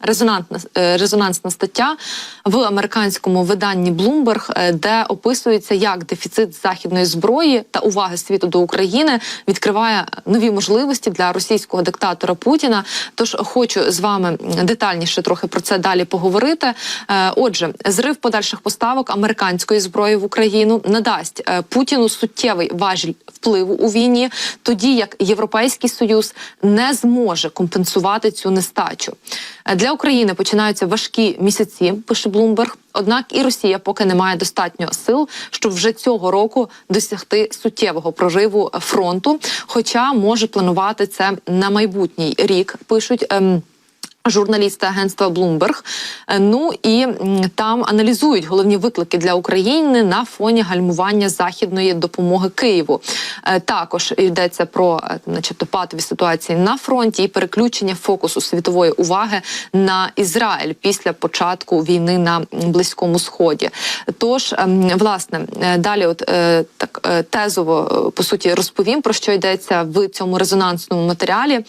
резонансна, е, резонансна стаття в американському виданні Bloomberg, е, де описується, як дефіцит західної зброї та уваги світу до України відкриває нові можливості для російського диктатора Путіна. Тож хочу з вами детальніше трохи про це далі поговорити. Е, Отже, зрив подальших поставок американської зброї в Україну надасть Путіну суттєвий важіль впливу у війні, тоді як Європейський Союз не зможе компенсувати цю нестачу. Е, Для України починаються важкі місяці, пише Блумберг. Однак і Росія поки не має достатньо сил, щоб вже цього року досягти суттєвого прориву фронту, хоча може планувати це на майбутній рік. Пишуть. ем, Журналісти агентства Bloomberg. Е, Ну і там аналізують головні виклики для України на фоні гальмування західної допомоги Києву. Е, Також йдеться про, е, начебто, патові ситуації на фронті і переключення фокусу світової уваги на Ізраїль після початку війни на Близькому Сході. Тож, ем, власне, далі, от так тезово по суті розповім про що йдеться в цьому резонансному матеріалі.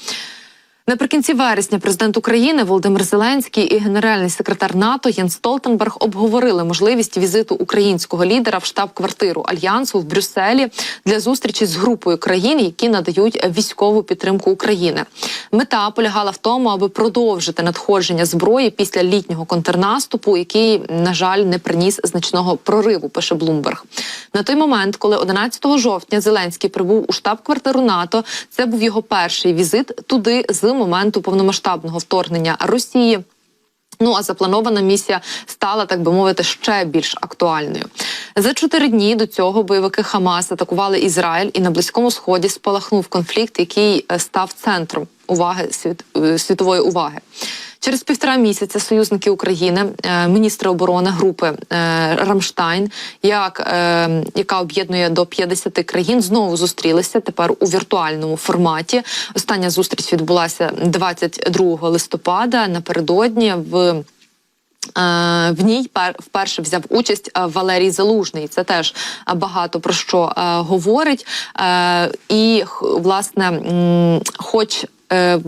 Наприкінці вересня президент України Володимир Зеленський і генеральний секретар НАТО Єн Столтенберг обговорили можливість візиту українського лідера в штаб-квартиру альянсу в Брюсселі для зустрічі з групою країн, які надають військову підтримку України. Мета полягала в тому, аби продовжити надходження зброї після літнього контрнаступу, який, на жаль, не приніс значного прориву. Пише Блумберг. На той момент, коли 11 жовтня Зеленський прибув у штаб-квартиру НАТО, це був його перший візит туди з моменту повномасштабного вторгнення Росії. Ну а запланована місія стала, так би мовити, ще більш актуальною. За чотири дні до цього бойовики Хамас атакували Ізраїль, і на близькому сході спалахнув конфлікт, який е, став центром уваги світ, е, світової уваги. Через півтора місяця союзники України, е, міністри оборони групи е, Рамштайн, як, яка об'єднує до 50 країн, знову зустрілися тепер у віртуальному форматі. Остання зустріч відбулася 22 листопада напередодні в. В ній пер- вперше взяв участь Валерій Залужний. Це теж багато про що говорить. І власне, хоч е,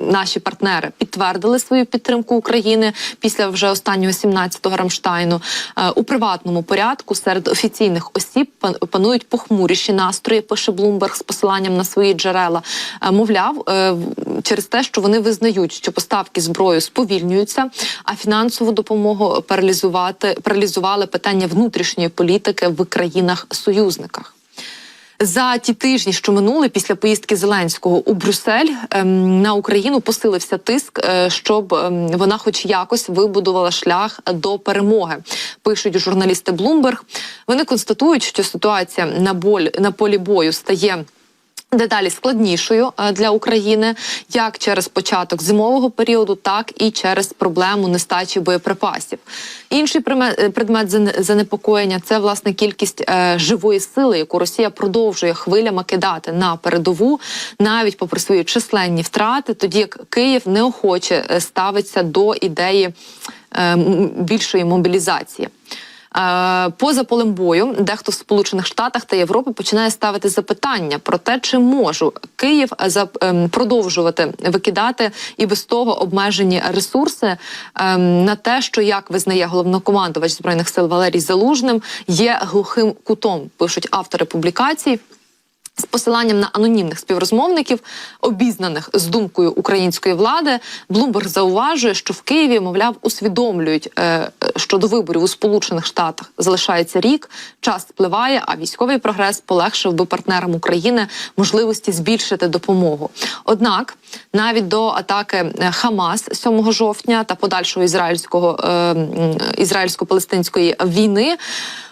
Наші партнери підтвердили свою підтримку України після вже останнього 17-го Рамштайну Е, у приватному порядку серед офіційних осіб пан- панують похмуріші настрої. Пише Блумберг з посиланням на свої джерела. Е, Мовляв, через те, що вони визнають, що поставки зброї сповільнюються, а фінансову допомогу паралізувати паралізували питання внутрішньої політики в країнах-союзниках. За ті тижні, що минули після поїздки Зеленського у Брюссель, ем, на Україну посилився тиск, е, щоб ем, вона, хоч якось, вибудувала шлях до перемоги. Пишуть журналісти Bloomberg. Вони констатують, що ситуація на боль на полі бою стає. Дедалі складнішою е, для України як через початок зимового періоду, так і через проблему нестачі боєприпасів. Інший е, предмет зане- занепокоєння це власне кількість е, живої сили, яку Росія продовжує хвилями кидати на передову, навіть попри свої численні втрати, тоді як Київ неохоче ставиться до ідеї е, більшої мобілізації. Е, Поза полем бою, дехто в Сполучених Штатах та Європи починає ставити запитання про те, чи можу Київ ем, продовжувати викидати і без того обмежені ресурси ем, на те, що як визнає головнокомандувач збройних сил Валерій Залужним, є глухим кутом. Пишуть автори публікацій. З посиланням на анонімних співрозмовників, обізнаних з думкою української влади, Блумберг зауважує, що в Києві, мовляв, усвідомлюють, е, що до виборів у Сполучених Штатах залишається рік, час впливає, а військовий прогрес полегшив би партнерам України можливості збільшити допомогу. Однак, навіть до атаки е, Хамас 7 жовтня та подальшого ізраїльського е, ізраїльсько-палестинської війни.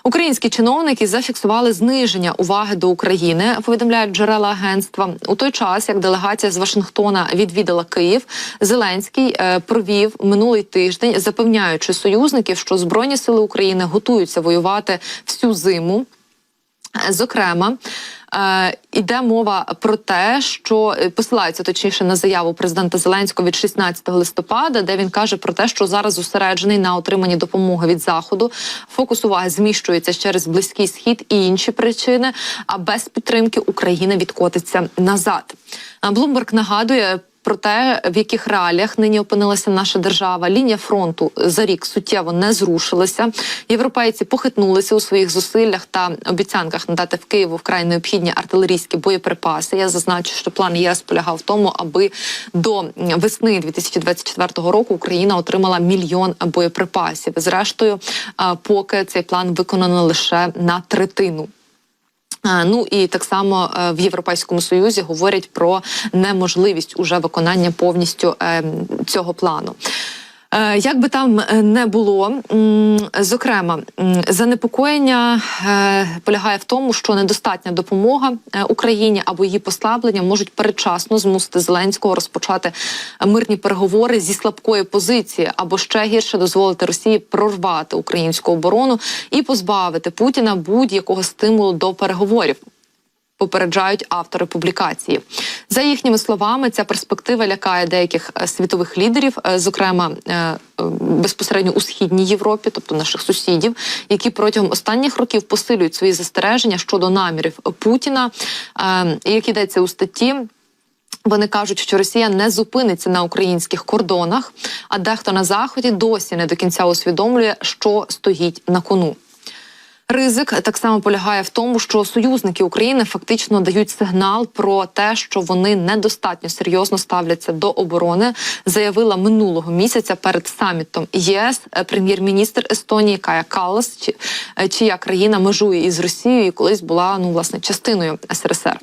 Українські чиновники зафіксували зниження уваги до України. Повідомляють джерела агентства. У той час, як делегація з Вашингтона відвідала Київ, Зеленський е, провів минулий тиждень, запевняючи союзників, що збройні сили України готуються воювати всю зиму. Зокрема, іде мова про те, що е, посилається точніше на заяву президента Зеленського від 16 листопада, де він каже про те, що зараз зосереджений на отриманні допомоги від заходу. Фокус уваги зміщується через близький схід і інші причини. А без підтримки Україна відкотиться назад. Блумберг нагадує. Про те, в яких реаліях нині опинилася наша держава, лінія фронту за рік суттєво не зрушилася. Європейці похитнулися у своїх зусиллях та обіцянках надати в Києву вкрай необхідні артилерійські боєприпаси. Я зазначу, що план ЄС полягав в тому, аби до весни 2024 року Україна отримала мільйон боєприпасів. Зрештою, поки цей план виконано лише на третину. А, Ну і так само е, в Європейському Союзі говорять про неможливість уже виконання повністю е, цього плану. Е, Як би там е, не було, зокрема, занепокоєння е, полягає в тому, що недостатня допомога Україні або її послаблення можуть передчасно змусити Зеленського розпочати мирні переговори зі слабкої позиції, або ще гірше дозволити Росії прорвати українську оборону і позбавити Путіна будь-якого стимулу до переговорів попереджають автори публікації. За їхніми словами, ця перспектива лякає деяких е, світових лідерів, е, зокрема е, безпосередньо у східній Європі, тобто наших сусідів, які протягом останніх років посилюють свої застереження щодо намірів Путіна, як йдеться у статті. Вони кажуть, що Росія не зупиниться на українських кордонах, а дехто на заході досі не до кінця усвідомлює, що стоїть на кону. Ризик так само полягає в тому, що союзники України фактично дають сигнал про те, що вони недостатньо серйозно ставляться до оборони. Заявила минулого місяця перед самітом ЄС е, прем'єр-міністр Естонії Кая Каллас, чи- е, чия країна межує із Росією і колись була ну власне частиною СРСР.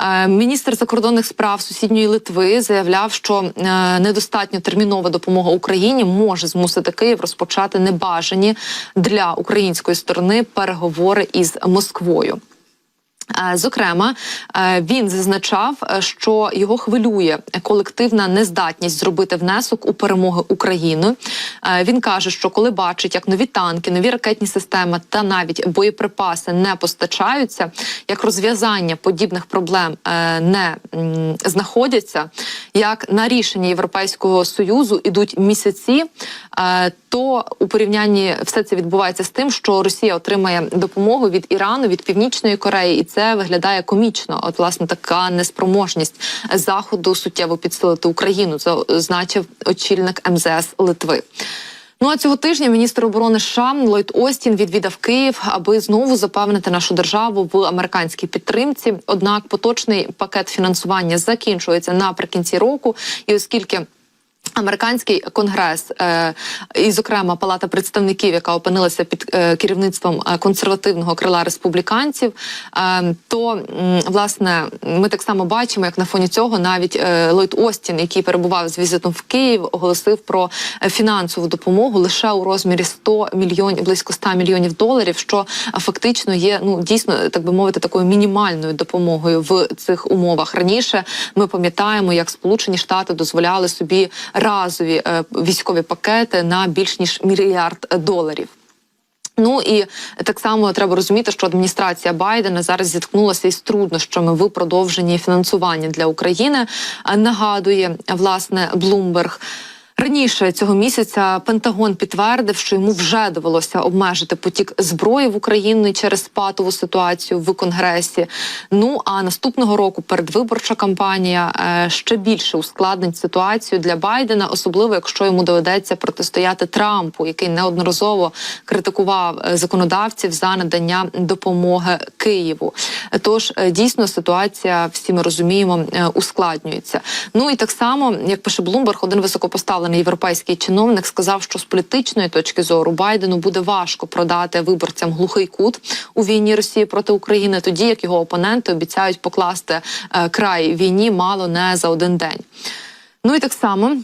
Е, Міністр закордонних справ сусідньої Литви заявляв, що е, недостатньо термінова допомога Україні може змусити Київ розпочати небажані для української сторони переговори із Москвою. Е, Зокрема, е, він зазначав, е, що його хвилює колективна нездатність зробити внесок у перемоги України. Він каже, що коли бачить, як нові танки, нові ракетні системи та навіть боєприпаси не постачаються, як розв'язання подібних проблем не знаходяться, як на рішення Європейського союзу ідуть місяці, то у порівнянні все це відбувається з тим, що Росія отримає допомогу від Ірану, від Північної Кореї, і це виглядає комічно. От власне така неспроможність заходу суттєво підсилити Україну. Це значив очільник МЗС Литви. Ну а цього тижня міністр оборони США Ллойд Остін відвідав Київ, аби знову запевнити нашу державу в американській підтримці. Однак поточний пакет фінансування закінчується наприкінці року, і оскільки Американський конгрес, е, і, зокрема, Палата представників, яка опинилася під е, керівництвом е, консервативного крила республіканців, то власне ми так само бачимо, як на фоні цього навіть Ллойд Остін, який перебував з візитом в Київ, оголосив про фінансову допомогу лише у розмірі 100 мільйонів, близько 100 мільйонів доларів, що фактично є ну дійсно так би мовити такою мінімальною допомогою в цих умовах. Раніше ми пам'ятаємо, як Сполучені Штати дозволяли собі разові е, військові пакети на більш ніж мільярд доларів. Ну і так само треба розуміти, що адміністрація Байдена зараз зіткнулася із труднощами в продовженні фінансування для України. Нагадує власне Блумберг. Раніше цього місяця Пентагон підтвердив, що йому вже довелося обмежити потік зброї в Україну через патову ситуацію в Конгресі. Ну а наступного року передвиборча кампанія е, ще більше ускладнить ситуацію для Байдена, особливо якщо йому доведеться протистояти Трампу, який неодноразово критикував е, законодавців за надання допомоги Києву. Тож е, дійсно ситуація, всі ми розуміємо, ускладнюється. Ну і так само, як пише Блумберг, один високопоставлений європейський чиновник сказав, що з політичної точки зору Байдену буде важко продати виборцям глухий кут у війні Росії проти України, тоді як його опоненти обіцяють покласти е, край війні мало не за один день. Ну і так само.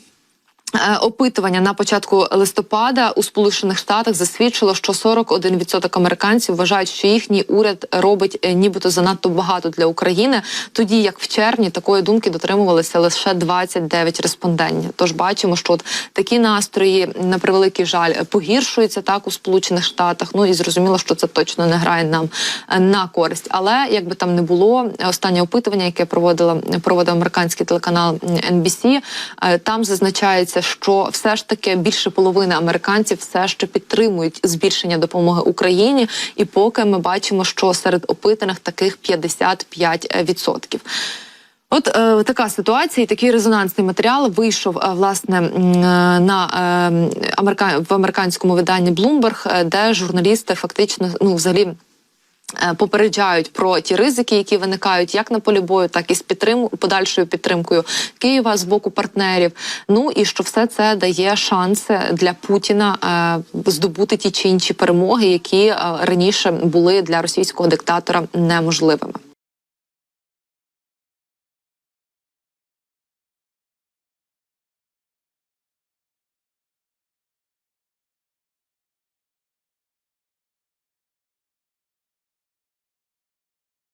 Е, Опитування на початку листопада у Сполучених Штатах засвідчило, що 41% американців вважають, що їхній уряд робить е, нібито занадто багато для України, тоді як в червні такої думки дотримувалися лише 29 респондентів. Тож бачимо, що от такі настрої на превеликий жаль погіршуються так у Сполучених Штатах. Ну і зрозуміло, що це точно не грає нам е, на користь. Але як би там не було, останнє опитування, яке проводила проводив американський телеканал NBC, там зазначається, що все ж таки більше половини американців все ще підтримують збільшення допомоги Україні, і поки ми бачимо, що серед опитаних таких 55%. От е, така ситуація, і такий резонансний матеріал вийшов е, власне е, на е, америка... в американському виданні Bloomberg, е, де журналісти фактично ну взагалі. Е, Попереджають про ті ризики, які виникають як на полі бою, так і з підтрим... подальшою підтримкою Києва з боку партнерів. Ну і що все це дає шанси для Путіна е, здобути ті чи інші перемоги, які е, раніше були для російського диктатора неможливими.